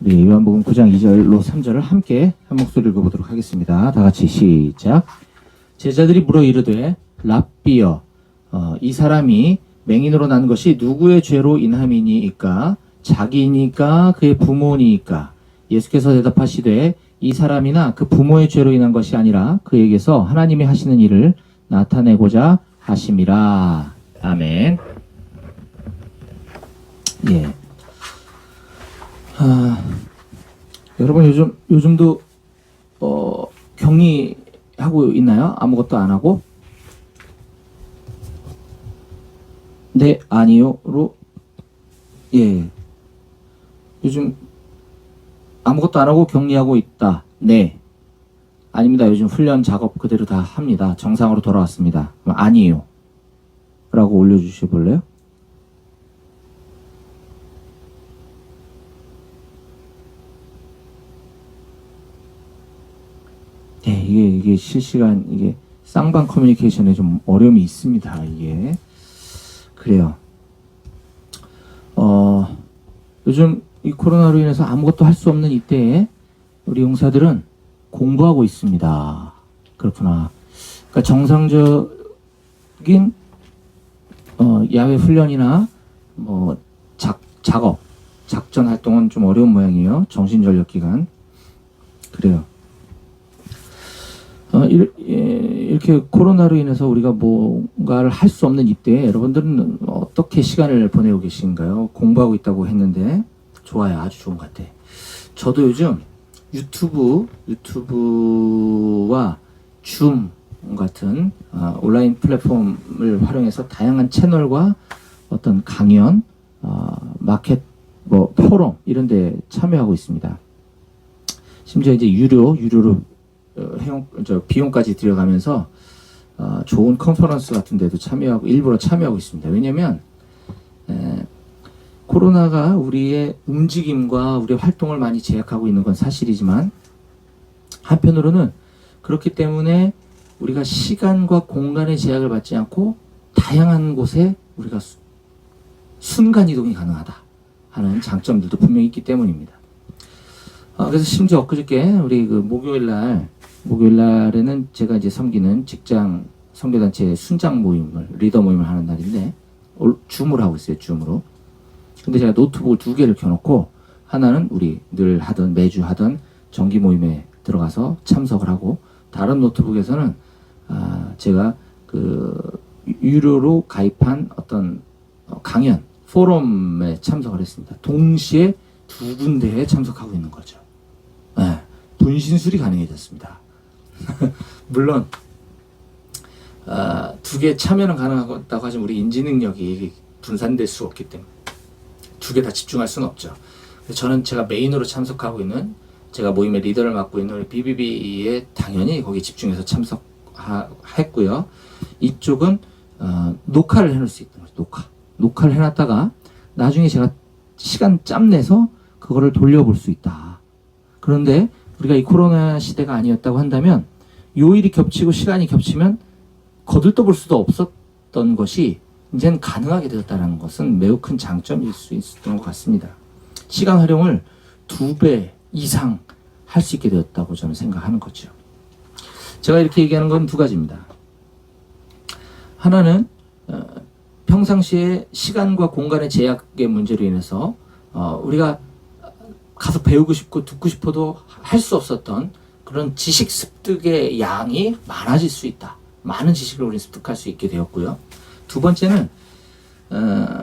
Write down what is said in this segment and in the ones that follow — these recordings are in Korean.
우리 요한복음 9장 2절로 3절을 함께 한 목소리 읽어보도록 하겠습니다. 다 같이 시작. 제자들이 물어 이르되 랍비여 어, 이 사람이 맹인으로 난 것이 누구의 죄로 인함이니이까 자기니까 그의 부모니이까 예수께서 대답하시되 이 사람이나 그 부모의 죄로 인한 것이 아니라 그에게서 하나님이 하시는 일을 나타내고자 하심이라. 아멘. 예. 아, 여러분 요즘 요즘도 어, 격리 하고 있나요? 아무것도 안 하고? 네, 아니요로 예. 요즘 아무것도 안 하고 격리하고 있다. 네. 아닙니다. 요즘 훈련 작업 그대로 다 합니다. 정상으로 돌아왔습니다. 그럼 아니에요. 라고 올려주셔 볼래요? 네, 이게, 실시간, 이게 쌍방 커뮤니케이션에 좀 어려움이 있습니다. 이게. 그래요. 어, 요즘 이 코로나로 인해서 아무것도 할 수 없는 이때에 우리 용사들은 공부하고 있습니다. 그렇구나. 그러니까 정상적인 어, 야외 훈련이나 뭐 작, 작업, 작전 활동은 좀 어려운 모양이에요. 정신전력 기간. 그래요. 어, 일, 예, 이렇게 코로나로 인해서 우리가 뭔가를 할 수 없는 이때에 여러분들은 어떻게 시간을 보내고 계신가요? 공부하고 있다고 했는데 좋아요. 아주 좋은 것 같아. 저도 요즘 유튜브, 유튜브와 줌 같은 어, 온라인 플랫폼을 활용해서 다양한 채널과 어떤 강연, 어, 마켓, 뭐 포럼 이런 데 참여하고 있습니다. 심지어 이제 유료, 유료로 어, 해용, 저 비용까지 들여가면서 어, 좋은 컨퍼런스 같은 데도 참여하고 일부러 참여하고 있습니다. 왜냐면 에, 코로나가 우리의 움직임과 우리의 활동을 많이 제약하고 있는 건 사실이지만 한편으로는 그렇기 때문에 우리가 시간과 공간의 제약을 받지 않고 다양한 곳에 우리가 수- 순간 이동이 가능하다 하는 장점들도 분명히 있기 때문입니다. 아, 그래서 심지어 엊그저께 우리 그 목요일 날 목요일 날에는 제가 이제 섬기는 직장 선교단체 순장 모임을 리더 모임을 하는 날인데 올- 줌으로 하고 있어요 줌으로 근데 제가 노트북을 두 개를 켜놓고 하나는 우리 늘 하던 매주 하던 정기 모임에 들어가서 참석을 하고 다른 노트북에서는 아, 제가 그 유료로 가입한 어떤 어, 강연 포럼에 참석을 했습니다. 동시에 두 군데에 참석하고 있는 거죠. 네, 분신술이 가능해졌습니다. 물론 아, 두 개 참여는 가능하다고 하지만 우리 인지 능력이 분산될 수 없기 때문에 두 개 다 집중할 수는 없죠. 저는 제가 메인으로 참석하고 있는 제가 모임의 리더를 맡고 있는 BBB에 당연히 거기 집중해서 참석했고요. 이쪽은 어, 녹화를 해놓을 수 있는 거죠. 녹화. 녹화를 해놨다가 나중에 제가 시간 짬 내서 그거를 돌려볼 수 있다. 그런데 우리가 이 코로나 시대가 아니었다고 한다면 요일이 겹치고 시간이 겹치면 거들떠 볼 수도 없었던 것이 이제는 가능하게 되었다는 것은 매우 큰 장점일 수 있었던 것 같습니다. 시간 활용을 두 배 이상 할 수 있게 되었다고 저는 생각하는 거죠. 제가 이렇게 얘기하는 건 두 가지입니다. 하나는 어, 평상시에 시간과 공간의 제약의 문제로 인해서 어, 우리가 가서 배우고 싶고 듣고 싶어도 할 수 없었던 그런 지식 습득의 양이 많아질 수 있다. 많은 지식을 우리 습득할 수 있게 되었고요. 두 번째는 어,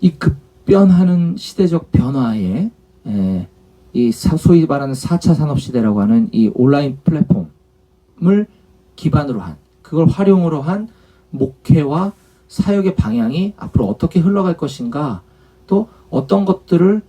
이 급변하는 시대적 변화에 에, 이 사- 소위 말하는 4차 산업 시대라고 하는 이 온라인 플랫폼을 기반으로 한 그걸 활용으로 한 목회와 사역의 방향이 앞으로 어떻게 흘러갈 것인가 또 어떤 것들을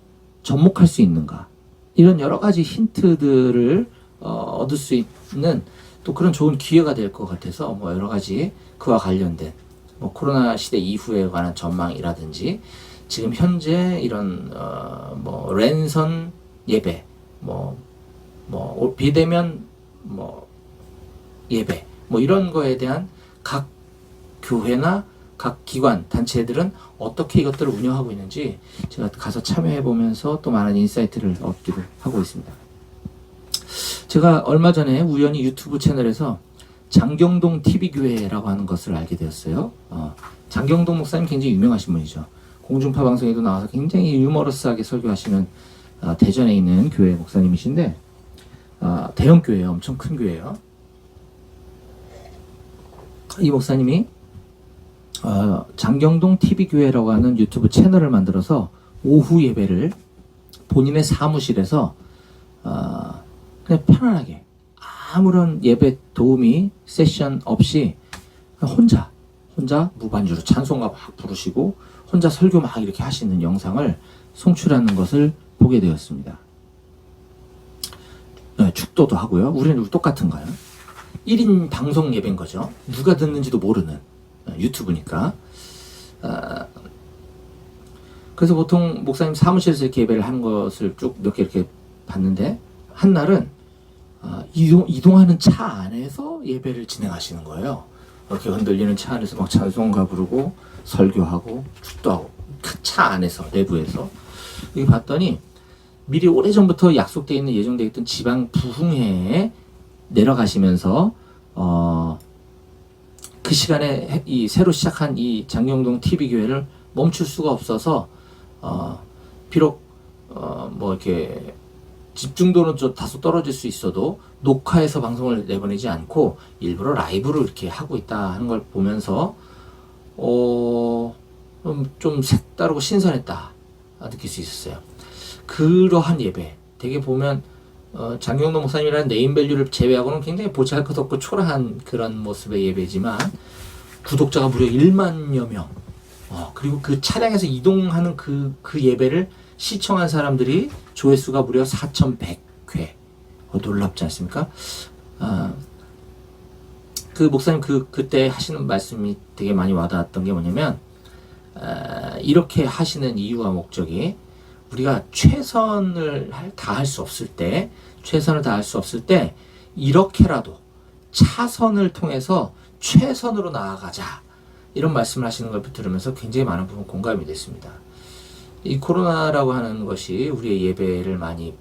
접목할 수 있는가? 이런 여러 가지 힌트들을 어, 얻을 수 있는 또 그런 좋은 기회가 될 것 같아서 뭐 여러 가지 그와 관련된 뭐 코로나 시대 이후에 관한 전망이라든지 지금 현재 이런 어, 뭐 랜선 예배 뭐뭐 비대면 뭐 예배 뭐 이런 거에 대한 각 교회나 각 기관, 단체들은 어떻게 이것들을 운영하고 있는지 제가 가서 참여해 보면서 또 많은 인사이트를 얻기도 하고 있습니다. 제가 얼마 전에 우연히 유튜브 채널에서 장경동 TV교회라고 하는 것을 알게 되었어요. 어, 장경동 목사님 굉장히 유명하신 분이죠. 공중파 방송에도 나와서 굉장히 유머러스하게 설교하시는 어, 대전에 있는 교회 목사님이신데 어, 대형 교회예요. 엄청 큰 교회예요. 이 목사님이 어, 장경동 TV교회라고 하는 유튜브 채널을 만들어서 오후 예배를 본인의 사무실에서 어, 그냥 편안하게 아무런 예배 도우미 세션 없이 혼자 혼자 무반주로 찬송가 막 부르시고 혼자 설교 막 이렇게 하시는 영상을 송출하는 것을 보게 되었습니다. 네, 축도도 하고요. 우리는 똑같은가요? 1인 방송 예배인 거죠. 누가 듣는지도 모르는 어, 유튜브니까. 아, 그래서 보통 목사님 사무실에서 이렇게 예배를 한 것을 쭉 몇 개 이렇게 봤는데 한 날은 아, 이동, 이동하는 차 안에서 예배를 진행하시는 거예요. 이렇게 흔들리는 차 안에서 막 찬송가 부르고 설교하고 축도하고 그차 안에서 내부에서 여기 봤더니 미리 오래전부터 약속되어 있는 예정되어 있던 지방 부흥회에 내려가시면서 어, 그 시간에 해- 이 새로 시작한 이 장경동 TV 교회를 멈출 수가 없어서 어, 비록 어, 뭐 이렇게 집중도는 좀 다소 떨어질 수 있어도 녹화해서 방송을 내보내지 않고 일부러 라이브로 이렇게 하고 있다 하는 걸 보면서 어, 음, 좀 색다르고 신선했다 느낄 수 있었어요. 그러한 예배 되게 보면 어, 장경동 목사님이라는 네임밸류를 제외하고는 굉장히 보잘 것 없고 초라한 그런 모습의 예배지만 구독자가 무려 1만여 명 어, 그리고 그 차량에서 이동하는 그, 그 예배를 시청한 사람들이 조회수가 무려 4,100회 어, 놀랍지 않습니까? 아, 그 목사님 그 그때 하시는 말씀이 되게 많이 와닿았던 게 뭐냐면 아, 이렇게 하시는 이유와 목적이 우리가 최선을 다할 수 없을 때 최선을 다할 수 없을 때 이렇게라도 차선을 통해서 최선으로 나아가자 이런 말씀을 하시는 걸 들으면서 굉장히 많은 부분 공감이 됐습니다. 이 코로나라고 하는 것이 우리의 예배를 많이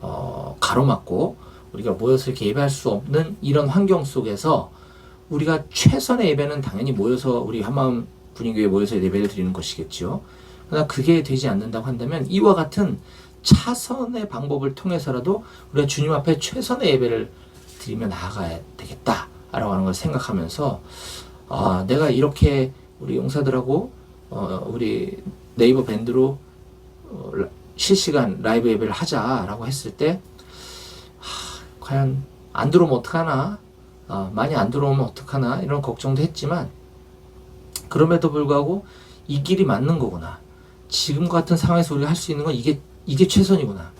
어, 가로막고 우리가 모여서 이렇게 예배할 수 없는 이런 환경 속에서 우리가 최선의 예배는 당연히 모여서 우리 한마음 분위기에 모여서 예배를 드리는 것이겠죠. 그러나 그게 되지 않는다고 한다면 이와 같은 차선의 방법을 통해서라도 우리가 주님 앞에 최선의 예배를 드리며 나아가야 되겠다라고 하는 걸 생각하면서 아, 내가 이렇게 우리 용사들하고 어, 우리 네이버 밴드로 어, 라- 실시간 라이브 예배를 하자라고 했을 때 하, 과연 안 들어오면 어떡하나? 아, 많이 안 들어오면 어떡하나? 이런 걱정도 했지만 그럼에도 불구하고 이 길이 맞는 거구나 지금 같은 상황에서 우리가 할 수 있는 건 이게 이게 최선이구나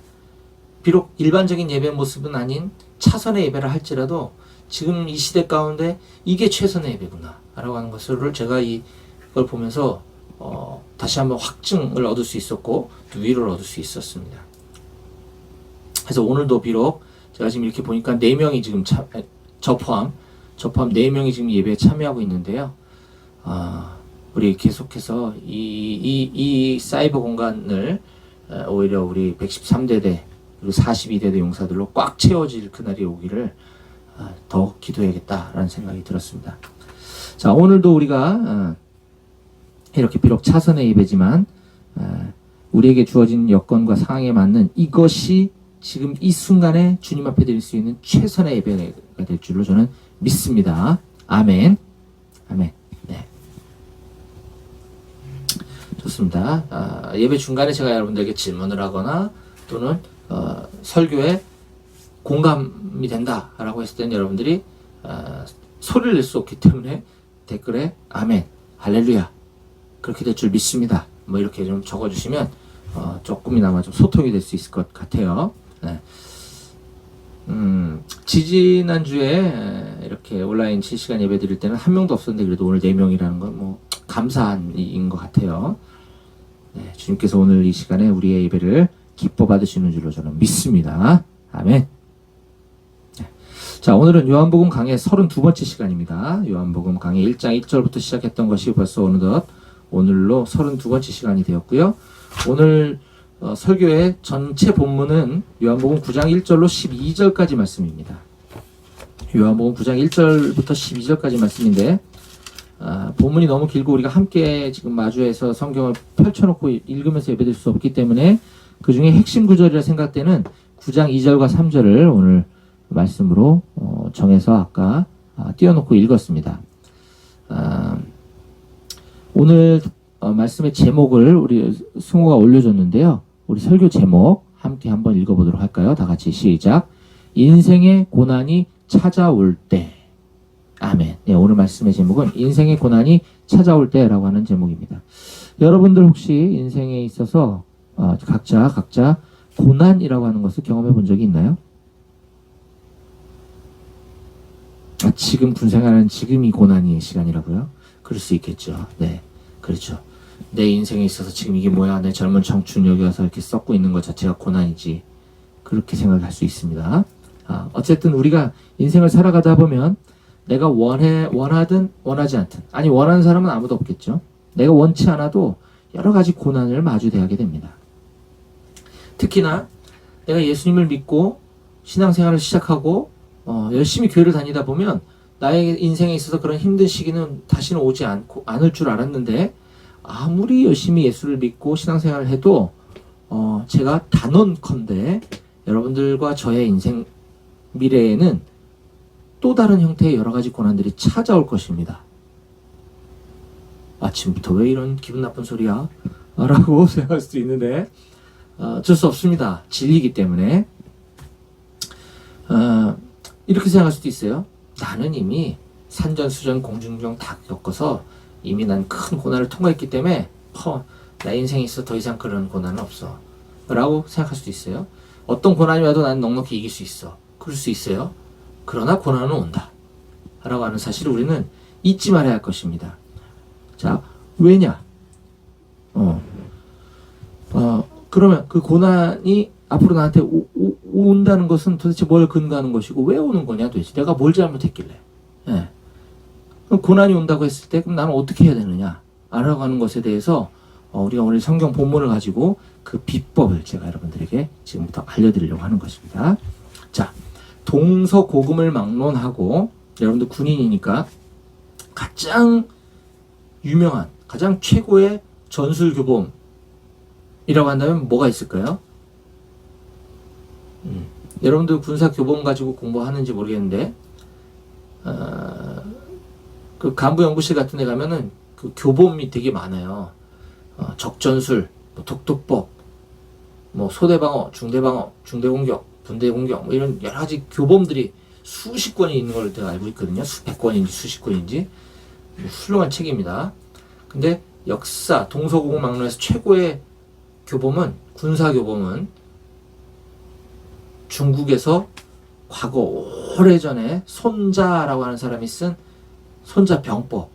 비록 일반적인 예배 모습은 아닌 차선의 예배를 할지라도 지금 이 시대 가운데 이게 최선의 예배구나 라고 하는 것을 제가 이걸 보면서 어, 다시 한번 확증을 얻을 수 있었고 또 위로를 얻을 수 있었습니다. 그래서 오늘도 비록 제가 지금 이렇게 보니까 네 명이 지금 참, 에, 저 포함 저 포함 네 명이 지금 예배에 참여하고 있는데요. 아, 우리 계속해서 이, 이, 이 사이버 공간을 에, 오히려 우리 113대대 그리고 42대대 용사들로 꽉 채워질 그날이 오기를 아, 더 기도해야겠다라는 생각이 들었습니다. 자, 오늘도 우리가 어, 이렇게 비록 차선의 예배지만 어, 우리에게 주어진 여건과 상황에 맞는 이것이 지금 이 순간에 주님 앞에 드릴 수 있는 최선의 예배가 될 줄로 저는 믿습니다. 아멘. 아멘. 네. 좋습니다. 아, 예배 중간에 제가 여러분들에게 질문을 하거나 또는 어, 설교에 공감이 된다라고 했을 때는 여러분들이 어, 소리를 낼 수 없기 때문에 댓글에 아멘, 할렐루야 그렇게 될 줄 믿습니다. 뭐 이렇게 좀 적어주시면 어, 조금이나마 좀 소통이 될 수 있을 것 같아요. 네. 음, 지지난 주에 이렇게 온라인 실시간 예배 드릴 때는 한 명도 없었는데 그래도 오늘 네 명이라는 건 뭐 감사한 일인 것 같아요. 네, 주님께서 오늘 이 시간에 우리의 예배를 기뻐 받으시는 줄로 저는 믿습니다. 아멘. 네. 자, 오늘은 요한복음 강의 32번째 시간입니다. 요한복음 강의 1장 1절부터 시작했던 것이 벌써 어느덧 오늘로 32번째 시간이 되었고요. 오늘 어, 설교의 전체 본문은 요한복음 9장 1절로 12절까지 말씀입니다. 요한복음 9장 1절부터 12절까지 말씀인데 아, 본문이 너무 길고 우리가 함께 지금 마주해서 성경을 펼쳐놓고 읽으면서 예배드릴 수 없기 때문에 그 중에 핵심 구절이라 생각되는 9장 2절과 3절을 오늘 말씀으로 어, 정해서 아까 아, 띄워놓고 읽었습니다. 아, 오늘 어, 말씀의 제목을 우리 승호가 올려줬는데요. 우리 설교 제목 함께 한번 읽어보도록 할까요? 다 같이 시작. 인생의 고난이 찾아올 때. 아멘. 네, 오늘 말씀의 제목은 인생의 고난이 찾아올 때라고 하는 제목입니다. 여러분들 혹시 인생에 있어서 어, 각자 각자 고난이라고 하는 것을 경험해 본 적이 있나요? 아, 지금 군생활하는 지금이 고난의 시간이라고요? 그럴 수 있겠죠. 네, 그렇죠. 내 인생에 있어서 지금 이게 뭐야? 내 젊은 청춘 여기 와서 이렇게 썩고 있는 것 자체가 고난이지. 그렇게 생각할 수 있습니다. 아, 어쨌든 우리가 인생을 살아가다 보면 내가 원해 원하든 원하지 않든 아니 원하는 사람은 아무도 없겠죠. 내가 원치 않아도 여러 가지 고난을 마주대하게 됩니다. 특히나 내가 예수님을 믿고 신앙생활을 시작하고 어, 열심히 교회를 다니다 보면 나의 인생에 있어서 그런 힘든 시기는 다시는 오지 않고 않을 줄 알았는데 아무리 열심히 예수를 믿고 신앙생활을 해도 어, 제가 단언컨대 여러분들과 저의 인생 미래에는 또 다른 형태의 여러 가지 고난들이 찾아올 것입니다. 아침부터 왜 이런 기분 나쁜 소리야? 라고 생각할 수도 있는데 어, 어쩔 수 없습니다. 진리이기 때문에 어, 이렇게 생각할 수도 있어요. 나는 이미 산전수전 공중경 다 겪어서 이미 난 큰 고난을 통과했기 때문에 허, 나 인생에 있어 더 이상 그런 고난은 없어. 라고 생각할 수도 있어요. 어떤 고난이 와도 난 넉넉히 이길 수 있어. 그럴 수 있어요. 그러나 고난은 온다. 라고 하는 사실을 우리는 잊지 말아야 할 것입니다. 자, 왜냐? 어, 어, 그러면 그 고난이 앞으로 나한테 오, 오, 온다는 것은 도대체 뭘 근거하는 것이고 왜 오는 거냐 도대체 내가 뭘 잘못했길래 예. 고난이 온다고 했을 때 그럼 나는 어떻게 해야 되느냐 알아가는 하는 것에 대해서 어, 우리가 오늘 성경 본문을 가지고 그 비법을 제가 여러분들에게 지금부터 알려드리려고 하는 것입니다 자 동서고금을 막론하고 여러분들 군인이니까 가장 유명한 가장 최고의 전술 교범이라고 한다면 뭐가 있을까요? 음, 여러분들 군사 교범 가지고 공부하는지 모르겠는데 어, 그 간부 연구실 같은 데 가면은 그 교범이 되게 많아요. 어, 적전술, 뭐 독도법, 뭐 소대방어, 중대방어, 중대공격, 분대공격 뭐 이런 여러 가지 교범들이 수십 권이 있는 걸 제가 알고 있거든요. 수백 권인지 수십 권인지 훌륭한 책입니다. 근데 역사 동서고금망로에서 최고의 교범은 군사 교범은 중국에서 과거 오래전에 손자라고 하는 사람이 쓴 손자 병법.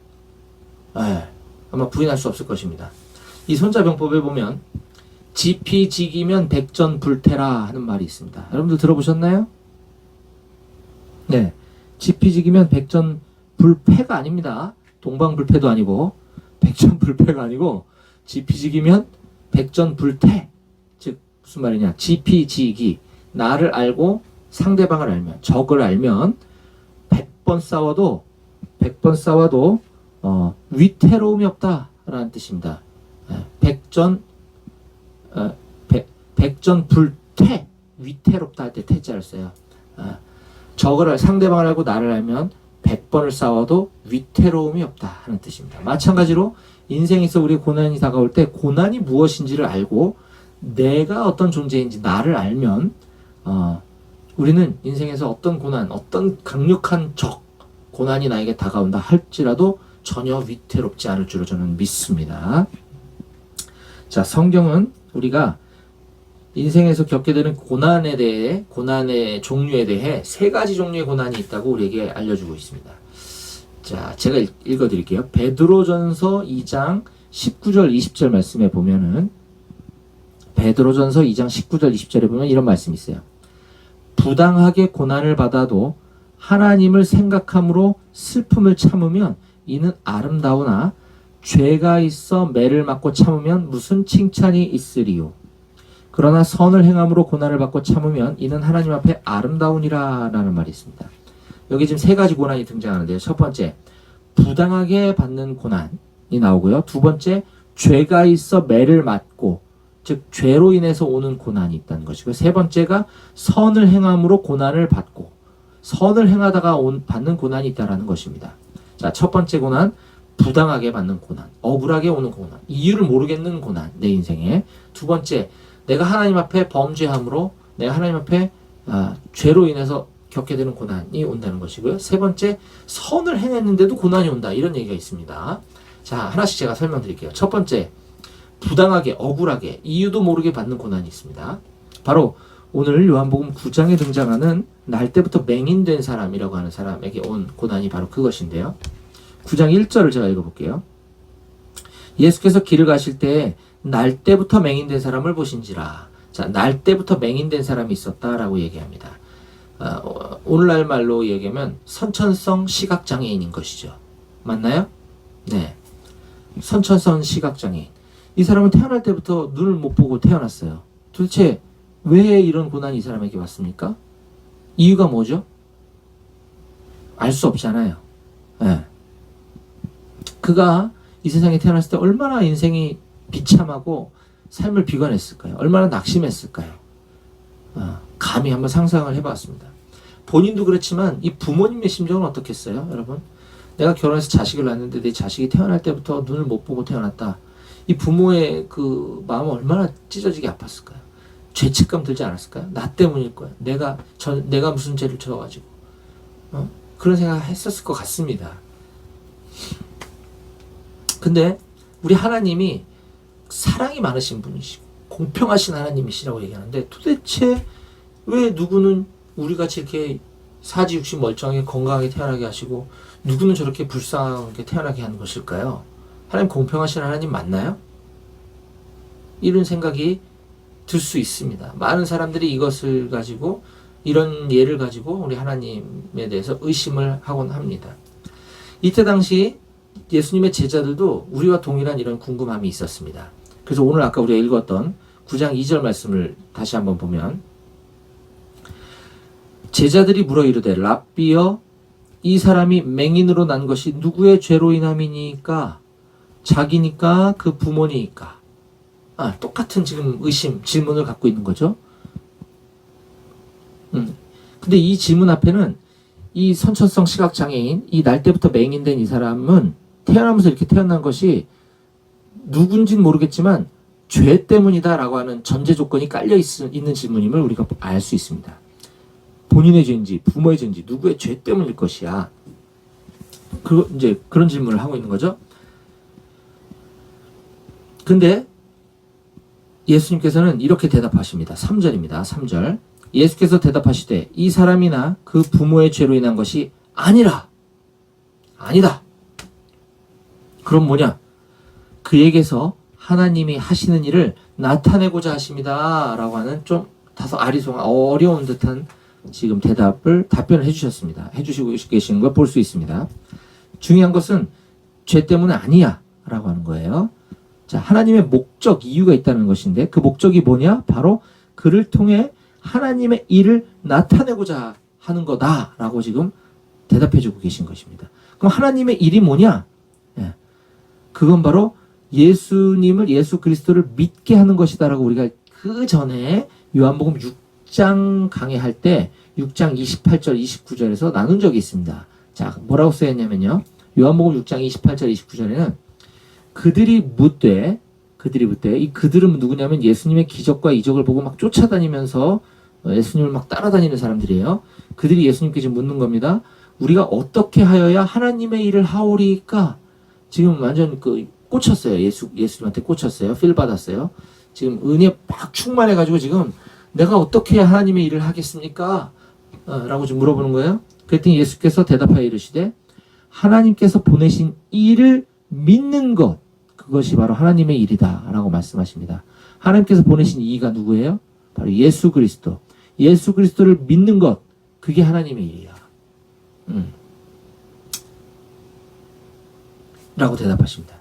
예, 아마 부인할 수 없을 것입니다. 이 손자 병법에 보면 지피지기면 백전불태라 하는 말이 있습니다. 여러분들 들어보셨나요? 네. 지피지기면 백전불패가 아닙니다. 동방불패도 아니고 백전불패가 아니고 지피지기면 백전불태. 즉 무슨 말이냐? 지피지기 나를 알고 상대방을 알면 적을 알면 100번 싸워도 100번 싸워도 어, 위태로움이 없다라는 뜻입니다. 예, 백전 어, 백, 백전 불퇴 위태롭다 할 때 태자를 써요. 어, 적을 상대방을 알고 나를 알면 100번을 싸워도 위태로움이 없다 하는 뜻입니다. 마찬가지로 인생에서 우리 고난이 다가올 때 고난이 무엇인지를 알고 내가 어떤 존재인지 나를 알면 어, 우리는 인생에서 어떤 고난, 어떤 강력한 적, 고난이 나에게 다가온다 할지라도 전혀 위태롭지 않을 줄로 저는 믿습니다. 자, 성경은 우리가 인생에서 겪게 되는 고난에 대해, 고난의 종류에 대해 세 가지 종류의 고난이 있다고 우리에게 알려주고 있습니다. 자, 제가 읽, 읽어드릴게요. 베드로전서 2장 19절, 20절 말씀에 보면은 베드로전서 2장 19절, 20절에 보면 이런 말씀이 있어요. 부당하게 고난을 받아도 하나님을 생각함으로 슬픔을 참으면 이는 아름다우나 죄가 있어 매를 맞고 참으면 무슨 칭찬이 있으리요. 그러나 선을 행함으로 고난을 받고 참으면 이는 하나님 앞에 아름다우니라 라는 말이 있습니다. 여기 지금 세 가지 고난이 등장하는데요. 첫 번째, 부당하게 받는 고난이 나오고요. 두 번째, 죄가 있어 매를 맞고 즉 죄로 인해서 오는 고난이 있다는 것이고요. 세 번째가 선을 행함으로 고난을 받고 선을 행하다가 온, 받는 고난이 있다라는 것입니다. 자, 첫 번째 고난, 부당하게 받는 고난, 억울하게 오는 고난, 이유를 모르겠는 고난, 내 인생에. 두 번째, 내가 하나님 앞에 범죄함으로 내가 하나님 앞에 아, 죄로 인해서 겪게 되는 고난이 온다는 것이고요. 세 번째, 선을 행했는데도 고난이 온다. 이런 얘기가 있습니다. 자, 하나씩 제가 설명드릴게요. 첫 번째, 부당하게, 억울하게, 이유도 모르게 받는 고난이 있습니다. 바로 오늘 요한복음 9장에 등장하는 날 때부터 맹인된 사람이라고 하는 사람에게 온 고난이 바로 그것인데요. 9장 1절을 제가 읽어볼게요. 예수께서 길을 가실 때 날 때부터 맹인된 사람을 보신지라. 자, 날 때부터 맹인된 사람이 있었다라고 얘기합니다. 아, 어, 오늘날 말로 얘기하면 선천성 시각장애인인 것이죠. 맞나요? 네. 선천성 시각장애인. 이 사람은 태어날 때부터 눈을 못 보고 태어났어요. 도대체 왜 이런 고난이 이 사람에게 왔습니까? 이유가 뭐죠? 알 수 없잖아요. 예. 그가 이 세상에 태어났을 때 얼마나 인생이 비참하고 삶을 비관했을까요? 얼마나 낙심했을까요? 아, 감히 한번 상상을 해봤습니다. 본인도 그렇지만 이 부모님의 심정은 어떻겠어요, 여러분? 내가 결혼해서 자식을 낳는데 내 자식이 태어날 때부터 눈을 못 보고 태어났다. 이 부모의 그 마음은 얼마나 찢어지게 아팠을까요? 죄책감 들지 않았을까요? 나 때문일 거야. 내가 전 내가 무슨 죄를 져가지고 어? 그런 생각 했었을 것 같습니다. 근데 우리 하나님이 사랑이 많으신 분이시고 공평하신 하나님이시라고 얘기하는데 도대체 왜 누구는 우리 같이 이렇게 사지 육신 멀쩡하게 건강하게 태어나게 하시고 누구는 저렇게 불쌍하게 태어나게 하는 것일까요? 하나님 공평하신 하나님 맞나요? 이런 생각이 들 수 있습니다. 많은 사람들이 이것을 가지고 이런 예를 가지고 우리 하나님에 대해서 의심을 하곤 합니다. 이때 당시 예수님의 제자들도 우리와 동일한 이런 궁금함이 있었습니다. 그래서 오늘 아까 우리가 읽었던 9장 2절 말씀을 다시 한번 보면 제자들이 물어 이르되 랍비여 이 사람이 맹인으로 난 것이 누구의 죄로 인함이니까 자기니까 그 부모니까 아 똑같은 지금 의심 질문을 갖고 있는 거죠. 음. 근데 이 질문 앞에는 이 선천성 시각 장애인 이 날 때부터 맹인된 이 사람은 태어나면서 이렇게 태어난 것이 누군진 모르겠지만 죄 때문이다라고 하는 전제 조건이 깔려 있, 는 질문임을 우리가 알 수 있습니다. 본인의 죄인지 부모의 죄인지 누구의 죄 때문일 것이야. 그 이제 그런 질문을 하고 있는 거죠. 근데 예수님께서는 이렇게 대답하십니다. 3절입니다. 3절. 예수께서 대답하시되 이 사람이나 그 부모의 죄로 인한 것이 아니라 아니다. 그럼 뭐냐? 그에게서 하나님이 하시는 일을 나타내고자 하십니다. 라고 하는 좀 다소 아리송한 어려운 듯한 지금 대답을 답변을 해주셨습니다. 해주시고 계시는 걸볼 수 있습니다. 중요한 것은 죄 때문에 아니야. 라고 하는 거예요. 자, 하나님의 목적, 이유가 있다는 것인데 그 목적이 뭐냐? 바로 그를 통해 하나님의 일을 나타내고자 하는 거다. 라고 지금 대답해 주고 계신 것입니다. 그럼 하나님의 일이 뭐냐? 예. 그건 바로 예수님을 예수 그리스도를 믿게 하는 것이다라고 우리가 그 전에 요한복음 6장 강의할 때 6장 28절 29절에서 나눈 적이 있습니다. 자, 뭐라고 써 있냐면요. 요한복음 6장 28절 29절에는 그들이 묻되 그들이 묻되 이 그들은 누구냐면 예수님의 기적과 이적을 보고 막 쫓아다니면서 예수님을 막 따라다니는 사람들이에요. 그들이 예수님께 지금 묻는 겁니다. 우리가 어떻게 하여야 하나님의 일을 하오리까? 지금 완전 그 꽂혔어요. 예수, 예수님한테 꽂혔어요. 필 받았어요. 지금 은혜 막 충만해 가지고 지금 내가 어떻게 하나님의 일을 하겠습니까? 어, 라고 좀 물어보는 거예요. 그랬더니 예수께서 대답하여 이르시되 하나님께서 보내신 일을 믿는 것 그것이 바로 하나님의 일이다 라고 말씀하십니다. 하나님께서 보내신 이가 누구예요? 바로 예수 그리스도. 예수 그리스도를 믿는 것 그게 하나님의 일이야. 음. 라고 대답하십니다.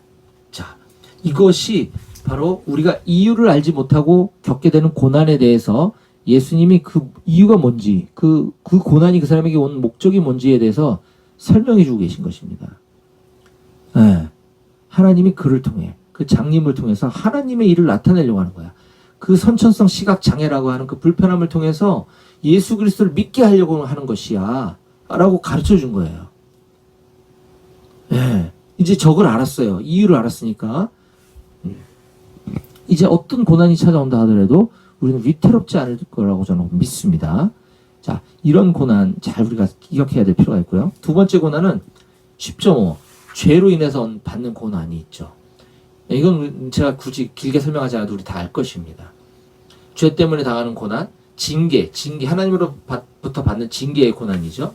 자, 이것이 바로 우리가 이유를 알지 못하고 겪게 되는 고난에 대해서 예수님이 그 이유가 뭔지, 그, 그 고난이 그 사람에게 온 목적이 뭔지에 대해서 설명해 주고 계신 것입니다. 예. 하나님이 그를 통해, 그 장님을 통해서 하나님의 일을 나타내려고 하는 거야. 그 선천성 시각 장애라고 하는 그 불편함을 통해서 예수 그리스도를 믿게 하려고 하는 것이야. 라고 가르쳐 준 거예요. 예. 이제 적을 알았어요. 이유를 알았으니까. 음. 이제 어떤 고난이 찾아온다 하더라도 우리는 위태롭지 않을 거라고 저는 믿습니다. 자, 이런 고난 잘 우리가 기억해야 될 필요가 있고요. 두 번째 고난은 10.5. 죄로 인해서 받는 고난이 있죠. 이건 제가 굳이 길게 설명하지 않아도 우리 다 알 것입니다. 죄 때문에 당하는 고난, 징계, 징계, 하나님으로부터 받는 징계의 고난이죠.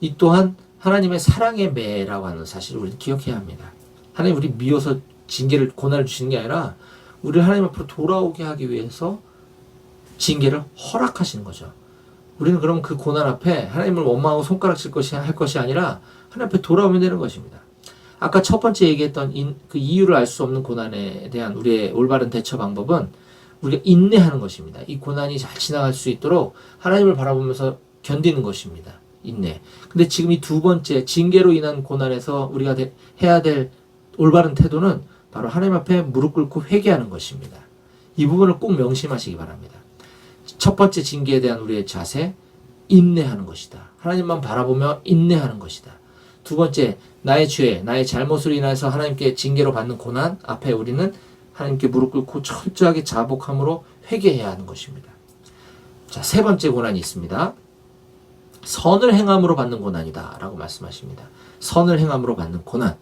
이 또한 하나님의 사랑의 매라고 하는 사실을 우리는 기억해야 합니다. 하나님 우리 미워서 징계를 고난을 주시는 게 아니라 우리를 하나님 앞으로 돌아오게 하기 위해서 징계를 허락하시는 거죠. 우리는 그럼 그 고난 앞에 하나님을 원망하고 손가락질 것이 할 것이 아니라 하나님 앞에 돌아오면 되는 것입니다. 아까 첫 번째 얘기했던 인, 그 이유를 알 수 없는 고난에 대한 우리의 올바른 대처 방법은 우리가 인내하는 것입니다. 이 고난이 잘 지나갈 수 있도록 하나님을 바라보면서 견디는 것입니다. 인내. 근데 지금 이 두 번째 징계로 인한 고난에서 우리가 되, 해야 될 올바른 태도는 바로 하나님 앞에 무릎 꿇고 회개하는 것입니다. 이 부분을 꼭 명심하시기 바랍니다. 첫 번째 징계에 대한 우리의 자세, 인내하는 것이다. 하나님만 바라보며 인내하는 것이다. 두 번째, 나의 죄, 나의 잘못으로 인해서 하나님께 징계로 받는 고난 앞에 우리는 하나님께 무릎 꿇고 철저하게 자복함으로 회개해야 하는 것입니다. 자, 세 번째 고난이 있습니다. 선을 행함으로 받는 고난이다. 라고 말씀하십니다. 선을 행함으로 받는 고난.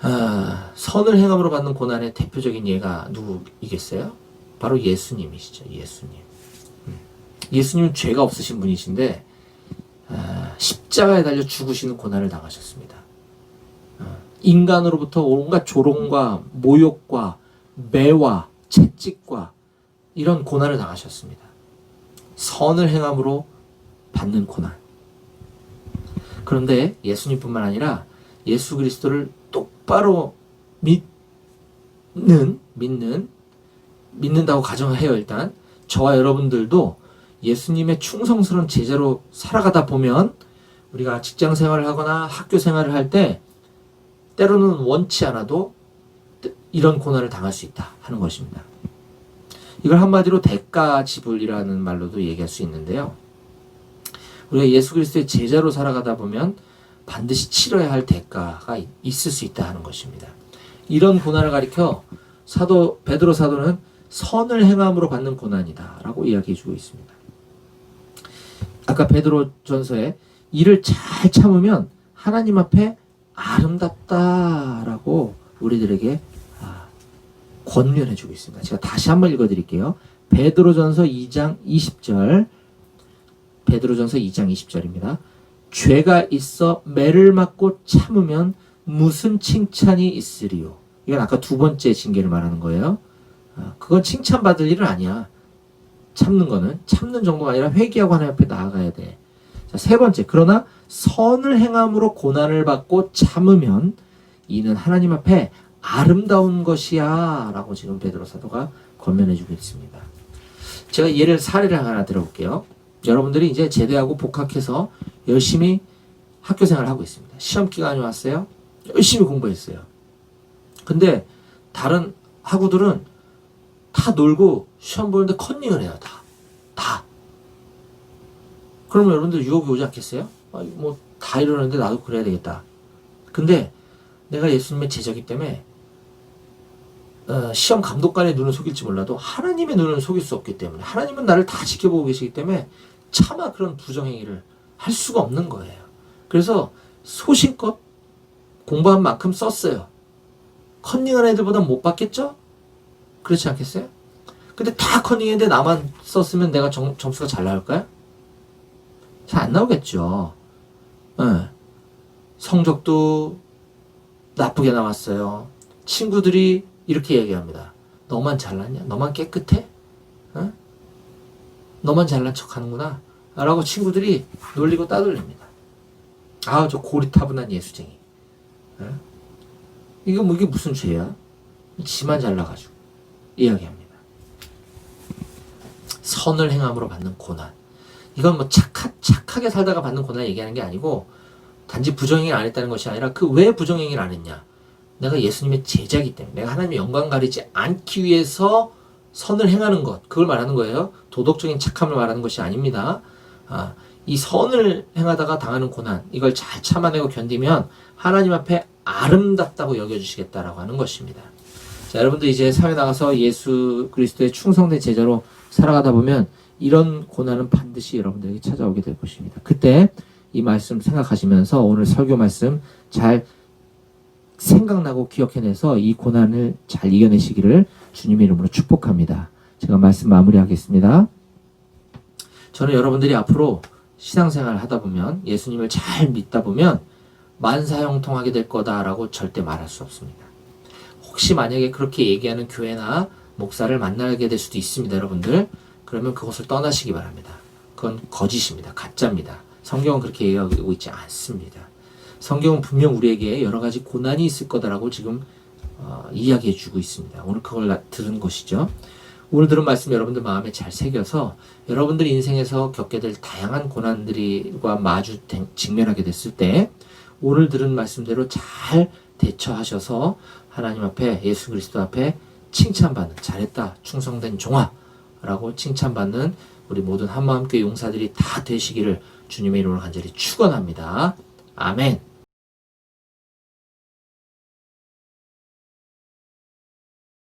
아, 선을 행함으로 받는 고난의 대표적인 예가 누구이겠어요? 바로 예수님이시죠. 예수님. 음. 예수님은 죄가 없으신 분이신데 아, 십자가에 달려 죽으시는 고난을 당하셨습니다. 아, 인간으로부터 온갖 조롱과 모욕과 매와 채찍과 이런 고난을 당하셨습니다. 선을 행함으로 받는 고난. 그런데 예수님뿐만 아니라 예수 그리스도를 똑바로 믿는 믿는 믿는다고 가정해요 일단 저와 여러분들도 예수님의 충성스러운 제자로 살아가다 보면 우리가 직장 생활을 하거나 학교 생활을 할 때 때로는 원치 않아도 이런 고난을 당할 수 있다 하는 것입니다. 이걸 한마디로 대가 지불이라는 말로도 얘기할 수 있는데요. 우리가 예수 그리스도의 제자로 살아가다 보면 반드시 치러야 할 대가가 있을 수 있다 하는 것입니다. 이런 고난을 가리켜 사도 베드로 사도는 선을 행함으로 받는 고난이다라고 이야기해 주고 있습니다. 아까 베드로 전서에 이를 잘 참으면 하나님 앞에 아름답다라고 우리들에게 아, 권면해 주고 있습니다. 제가 다시 한번 읽어 드릴게요. 베드로전서 2장 20절 베드로전서 2장 20절입니다. 죄가 있어 매를 맞고 참으면 무슨 칭찬이 있으리요? 이건 아까 두 번째 징계를 말하는 거예요. 아, 그건 칭찬받을 일은 아니야. 참는 거는 참는 정도가 아니라 회개하고 하나님 앞에 나아가야 돼. 자, 세 번째. 그러나 선을 행함으로 고난을 받고 참으면 이는 하나님 앞에 아름다운 것이야. 라고 지금 베드로 사도가 권면해 주고 있습니다. 제가 예를 사례를 하나 들어볼게요. 여러분들이 이제 제대하고 복학해서 열심히 학교 생활을 하고 있습니다. 시험 기간이 왔어요. 열심히 공부했어요. 근데 다른 학우들은 다 놀고 시험 보는데 컨닝을 해요. 다. 다. 그러면 여러분들 유혹이 오지 않겠어요? 아, 뭐다 이러는데 나도 그래야 되겠다. 근데 내가 예수님의 제자기 때문에 어, 시험 감독관의 눈을 속일지 몰라도 하나님의 눈을 속일 수 없기 때문에 하나님은 나를 다 지켜보고 계시기 때문에 차마 그런 부정행위를 할 수가 없는 거예요. 그래서 소신껏 공부한 만큼 썼어요. 컨닝한 애들보다 못 받겠죠? 그렇지 않겠어요? 근데 다 컨닝했는데 나만 썼으면 내가 점, 점수가 잘 나올까요? 잘 안 나오겠죠. 네. 성적도 나쁘게 나왔어요. 친구들이 이렇게 얘기합니다. 너만 잘났냐? 너만 깨끗해? 어? 너만 잘난 척 하는구나. 라고 친구들이 놀리고 따돌립니다. 아, 저 고리타분한 예수쟁이. 예? 이게 뭐 이게 무슨 죄야? 지만 잘나가지고 이야기합니다. 선을 행함으로 받는 고난. 이건 뭐 착하, 착하게 살다가 받는 고난을 얘기하는 게 아니고 단지 부정행위를 안 했다는 것이 아니라 그 왜 부정행위를 안 했냐? 내가 예수님의 제자이기 때문에 내가 하나님의 영광 가리지 않기 위해서 선을 행하는 것 그걸 말하는 거예요. 도덕적인 착함을 말하는 것이 아닙니다. 아, 이 선을 행하다가 당하는 고난 이걸 잘 참아내고 견디면 하나님 앞에 아름답다고 여겨주시겠다라고 하는 것입니다. 자, 여러분들 이제 사회 나가서 예수 그리스도의 충성된 제자로 살아가다 보면 이런 고난은 반드시 여러분들에게 찾아오게 될 것입니다. 그때 이 말씀 생각하시면서 오늘 설교 말씀 잘 생각나고 기억해내서 이 고난을 잘 이겨내시기를 주님의 이름으로 축복합니다. 제가 말씀 마무리하겠습니다. 저는 여러분들이 앞으로 신앙생활 하다 보면 예수님을 잘 믿다 보면 만사형통하게 될 거다라고 절대 말할 수 없습니다. 혹시 만약에 그렇게 얘기하는 교회나 목사를 만나게 될 수도 있습니다, 여러분들. 그러면 그것을 떠나시기 바랍니다. 그건 거짓입니다. 가짜입니다. 성경은 그렇게 얘기하고 있지 않습니다. 성경은 분명 우리에게 여러 가지 고난이 있을 거다라고 지금 어, 이야기해 주고 있습니다. 오늘 그걸 나- 들은 것이죠. 오늘 들은 말씀 여러분들 마음에 잘 새겨서 여러분들 인생에서 겪게 될 다양한 고난들과 마주 대- 직면하게 됐을 때 오늘 들은 말씀대로 잘 대처하셔서 하나님 앞에 예수 그리스도 앞에 칭찬받는 잘했다 충성된 종아라고 칭찬받는 우리 모든 한마음교회 용사들이 다 되시기를 주님의 이름으로 간절히 축원합니다. 아멘.